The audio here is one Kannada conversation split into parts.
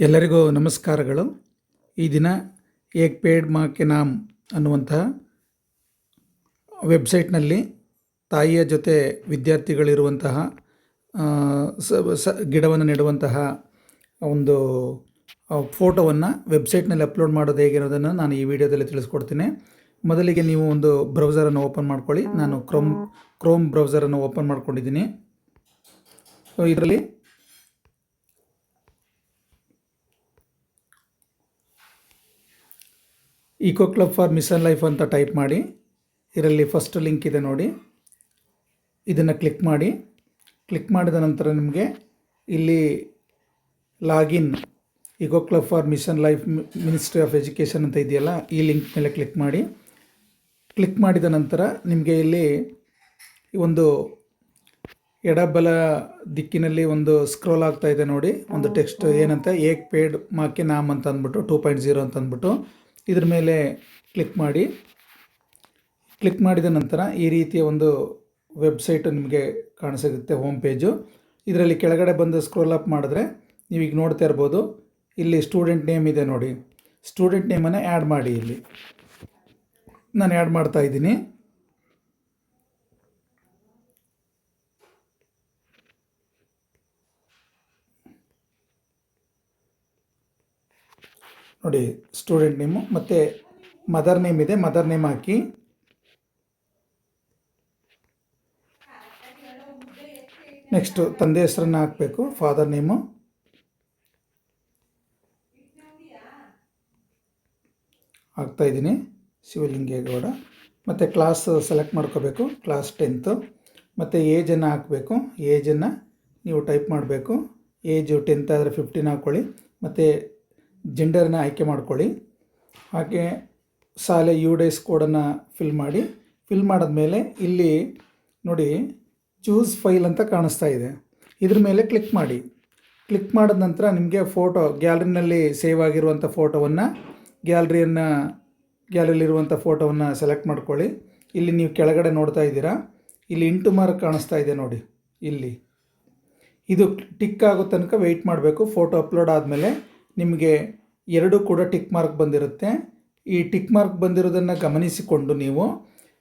ಎಲ್ಲರಿಗೂ ನಮಸ್ಕಾರಗಳು. ಈ ದಿನ ಏಕ್ ಪೇಡ್ ಮಾ ಕೆ ನಾಮ್ ಅನ್ನುವಂತಹ ವೆಬ್ಸೈಟ್ನಲ್ಲಿ ತಾಯಿಯ ಜೊತೆ ವಿದ್ಯಾರ್ಥಿಗಳಿರುವಂತಹ ಸ ಸ, ಗಿಡವನ್ನು ನೆಡುವಂತಹ ಒಂದು ಫೋಟೋವನ್ನು ವೆಬ್ಸೈಟ್ನಲ್ಲಿ ಅಪ್ಲೋಡ್ ಮಾಡೋದು ಹೇಗೆ ಅನ್ನೋದನ್ನು ನಾನು ಈ ವಿಡಿಯೋದಲ್ಲಿ ತಿಳಿಸ್ಕೊಡ್ತೀನಿ. ಮೊದಲಿಗೆ ನೀವು ಒಂದು ಬ್ರೌಸರನ್ನು ಓಪನ್ ಮಾಡ್ಕೊಳ್ಳಿ. ನಾನು ಕ್ರೋಮ್ ಕ್ರೋಮ್ ಬ್ರೌಸರನ್ನು ಓಪನ್ ಮಾಡ್ಕೊಂಡಿದ್ದೀನಿ. ಸೊ, ಇದರಲ್ಲಿ eco club for mission life ಅಂತ ಟೈಪ್ ಮಾಡಿ. ಇದರಲ್ಲಿ ಫಸ್ಟ್ ಲಿಂಕ್ ಇದೆ ನೋಡಿ. ಇದನ್ನು ಕ್ಲಿಕ್ ಮಾಡಿ. ಕ್ಲಿಕ್ ಮಾಡಿದ ನಂತರ ನಿಮಗೆ ಇಲ್ಲಿ login eco club for mission life ministry of education ಅಂತ ಇದೆಯಲ್ಲ, ಈ ಲಿಂಕ್ ಮೇಲೆ ಕ್ಲಿಕ್ ಮಾಡಿ. ಕ್ಲಿಕ್ ಮಾಡಿದ ನಂತರ ನಿಮಗೆ ಇಲ್ಲಿ ಒಂದು ಎಡಬಲ ದಿಕ್ಕಿನಲ್ಲಿ ಒಂದು ಸ್ಕ್ರೋಲ್ ಆಗ್ತಾ ಇದೆ ನೋಡಿ. ಒಂದು ಟೆಕ್ಸ್ಟ್ ಏನಂತ? ಏಕ್ ಪೇಡ್ ಮಾಕೆ ನಾಮ್ ಅಂತ ಅಂದ್ಬಿಟ್ಟು ಟೂ ಪಾಯಿಂಟ್ ಜೀರೋ ಅಂತ ಅಂದ್ಬಿಟ್ಟು. ಇದ್ರ ಮೇಲೆ ಕ್ಲಿಕ್ ಮಾಡಿ. ಕ್ಲಿಕ್ ಮಾಡಿದ ನಂತರ ಈ ರೀತಿಯ ಒಂದು ವೆಬ್ಸೈಟು ನಿಮಗೆ ಕಾಣಿಸುತ್ತೆ ಹೋಮ್ ಪೇಜು ಇದರಲ್ಲಿ ಕೆಳಗಡೆ ಬಂದು ಸ್ಕ್ರೋಲ್ ಅಪ್ ಮಾಡಿದ್ರೆ ನೀವೀಗ ನೋಡ್ತಾ ಇರ್ಬೋದು, ಇಲ್ಲಿ ಸ್ಟೂಡೆಂಟ್ ನೇಮ್ ಇದೆ ನೋಡಿ. ಸ್ಟೂಡೆಂಟ್ ನೇಮನ್ನು ಆ್ಯಡ್ ಮಾಡಿ ಇಲ್ಲಿ. ನಾನು ಆ್ಯಡ್ ಮಾಡ್ತಾ ಇದ್ದೀನಿ. ನೋಡಿ ಸ್ಟೂಡೆಂಟ್ ನೇಮು ಮತ್ತು ಮದರ್ ನೇಮ್ ಇದೆ ಮದರ್ ನೇಮ್ ಹಾಕಿ. ನೆಕ್ಸ್ಟು ತಂದೆ ಹೆಸರನ್ನು ಹಾಕಬೇಕು ಫಾದರ್ ನೇಮು ಹಾಕ್ತಾ ಇದ್ದೀನಿ, ಶಿವಲಿಂಗೇಗೌಡ. ಮತ್ತು ಕ್ಲಾಸ್ ಸೆಲೆಕ್ಟ್ ಮಾಡ್ಕೋಬೇಕು ಕ್ಲಾಸ್ ಟೆಂತು ಮತ್ತು ಏಜನ್ನು ಹಾಕಬೇಕು ಏಜನ್ನು ನೀವು ಟೈಪ್ ಮಾಡಬೇಕು. ಏಜು ಟೆಂತ್ ಆದರೆ ಫಿಫ್ಟೀನ್ ಹಾಕ್ಕೊಳ್ಳಿ ಮತ್ತು ಜೆಂಡರ್ನ ಆಯ್ಕೆ ಮಾಡ್ಕೊಳ್ಳಿ. ಹಾಗೆ ಶಾಲೆ ಯು ಡೇಸ್ ಕೋಡನ್ನು ಫಿಲ್ ಮಾಡಿ. ಫಿಲ್ ಮಾಡಿದ್ಮೇಲೆ ಇಲ್ಲಿ ನೋಡಿ ಚೂಸ್ ಫೈಲ್ ಅಂತ ಕಾಣಿಸ್ತಾ ಇದೆ. ಇದ್ರ ಮೇಲೆ ಕ್ಲಿಕ್ ಮಾಡಿ. ಕ್ಲಿಕ್ ಮಾಡಿದ ನಂತರ ನಿಮಗೆ ಫೋಟೋ ಗ್ಯಾಲರಿನಲ್ಲಿ ಸೇವ್ ಆಗಿರುವಂಥ ಫೋಟೋವನ್ನು ಗ್ಯಾಲರಿಯನ್ನು ಗ್ಯಾಲರಿಲಿರುವಂಥ ಫೋಟೋವನ್ನು ಸೆಲೆಕ್ಟ್ ಮಾಡ್ಕೊಳ್ಳಿ. ಇಲ್ಲಿ ನೀವು ಕೆಳಗಡೆ ನೋಡ್ತಾ ಇದ್ದೀರಾ? ಇಲ್ಲಿ ಇಂಟು ಮಾರ್ಕ್ ಕಾಣಿಸ್ತಾ ಇದೆ ನೋಡಿ. ಇಲ್ಲಿ. ಇದು ಟಿಕ್ ಆಗೋ ತನಕ ವೆಯ್ಟ್ ಮಾಡಬೇಕು. ಫೋಟೋ ಅಪ್ಲೋಡ್ ಆದಮೇಲೆ ನಿಮಗೆ ಎರಡು ಕೂಡ ಟಿಕ್ ಮಾರ್ಕ್ ಬಂದಿರುತ್ತೆ. ಈ ಟಿಕ್ ಮಾರ್ಕ್ ಬಂದಿರೋದನ್ನು ಗಮನಿಸಿಕೊಂಡು ನೀವು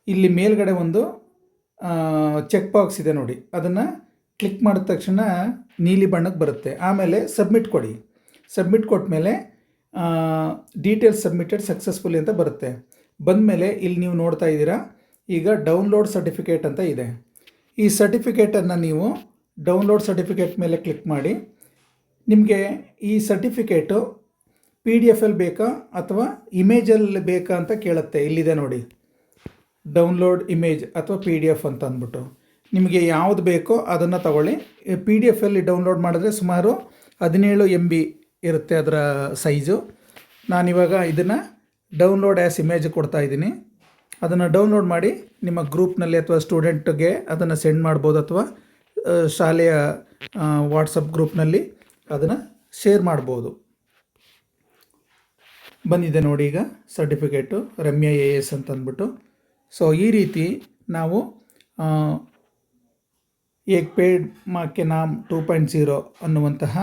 ಇಲ್ಲಿ ಮೇಲ್ಗಡೆ ಒಂದು ಚೆಕ್ ಬಾಕ್ಸ್ ಇದೆ ನೋಡಿ. ಅದನ್ನು ಕ್ಲಿಕ್ ಮಾಡಿದ ತಕ್ಷಣ ನೀಲಿ ಬಣ್ಣಕ್ಕೆ ಬರುತ್ತೆ. ಆಮೇಲೆ ಸಬ್ಮಿಟ್ ಕೊಡಿ. ಸಬ್ಮಿಟ್ ಕೊಟ್ಟ ಮೇಲೆ ಡೀಟೇಲ್ಸ್ ಸಬ್ಮಿಟೆಡ್ ಸಕ್ಸಸ್ಫುಲಿ ಅಂತ ಬರುತ್ತೆ. ಬಂದಮೇಲೆ ಇಲ್ಲಿ ನೀವು ನೋಡ್ತಾ ಇದ್ದೀರಾ, ಈಗ ಡೌನ್ಲೋಡ್ ಸರ್ಟಿಫಿಕೇಟ್ ಅಂತ ಇದೆ. ಈ ಸರ್ಟಿಫಿಕೇಟನ್ನು ನೀವು ಡೌನ್ಲೋಡ್ ಸರ್ಟಿಫಿಕೇಟ್ ಮೇಲೆ ಕ್ಲಿಕ್ ಮಾಡಿ ನಿಮಗೆ ಈ ಸರ್ಟಿಫಿಕೇಟು ಪಿ ಡಿ ಎಫಲ್ಲಿ ಬೇಕಾ ಅಥವಾ ಇಮೇಜಲ್ಲಿ ಬೇಕಾ ಅಂತ ಕೇಳುತ್ತೆ? ಇಲ್ಲಿದೆ ನೋಡಿ. ಡೌನ್ಲೋಡ್ ಇಮೇಜ್ ಅಥವಾ ಪಿ ಡಿ ಎಫ್ ಅಂತ ಅಂದ್ಬಿಟ್ಟು. ನಿಮಗೆ ಯಾವುದು ಬೇಕೋ ಅದನ್ನು ತಗೊಳ್ಳಿ. ಪಿ ಡಿ ಎಫಲ್ಲಿ ಡೌನ್ಲೋಡ್ ಮಾಡಿದ್ರೆ ಸುಮಾರು ಹದಿನೇಳು ಎಂ ಬಿ ಇರುತ್ತೆ ಅದರ ಸೈಜು ನಾನಿವಾಗ ಇದನ್ನು ಡೌನ್ಲೋಡ್ ಆ್ಯಸ್ ಇಮೇಜ್ ಕೊಡ್ತಾ ಇದ್ದೀನಿ. ಅದನ್ನು ಡೌನ್ಲೋಡ್ ಮಾಡಿ ನಿಮ್ಮ ಗ್ರೂಪ್ನಲ್ಲಿ ಅಥವಾ ಸ್ಟೂಡೆಂಟ್ಗೆ ಅದನ್ನು ಸೆಂಡ್ ಮಾಡ್ಬೋದು ಅಥವಾ ಶಾಲೆಯ ವಾಟ್ಸಪ್ ಗ್ರೂಪ್ನಲ್ಲಿ ಅದನ್ನು ಶೇರ್ ಮಾಡ್ಬೋದು. ಬಂದಿದೆ ನೋಡಿ ಈಗ ಸರ್ಟಿಫಿಕೇಟು ರಮ್ಯಾ ಎ ಎಸ್ ಅಂತ ಅಂದ್ಬಿಟ್ಟು ಸೊ ಈ ರೀತಿ ನಾವು Ek Ped Maa Ke Naam two point zero ಅನ್ನುವಂತಹ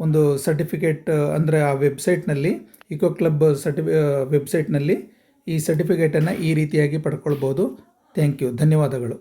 ಒಂದು ಸರ್ಟಿಫಿಕೇಟ್ ಅಂದರೆ ಆ ವೆಬ್ಸೈಟ್ನಲ್ಲಿ ಇಕೋ ಕ್ಲಬ್ ಸರ್ಟಿಫಿ ವೆಬ್ಸೈಟ್ನಲ್ಲಿ ಈ ಸರ್ಟಿಫಿಕೇಟನ್ನು ಈ ರೀತಿಯಾಗಿ ಪಡ್ಕೊಳ್ಬೋದು. ಥ್ಯಾಂಕ್ ಯು ಧನ್ಯವಾದಗಳು.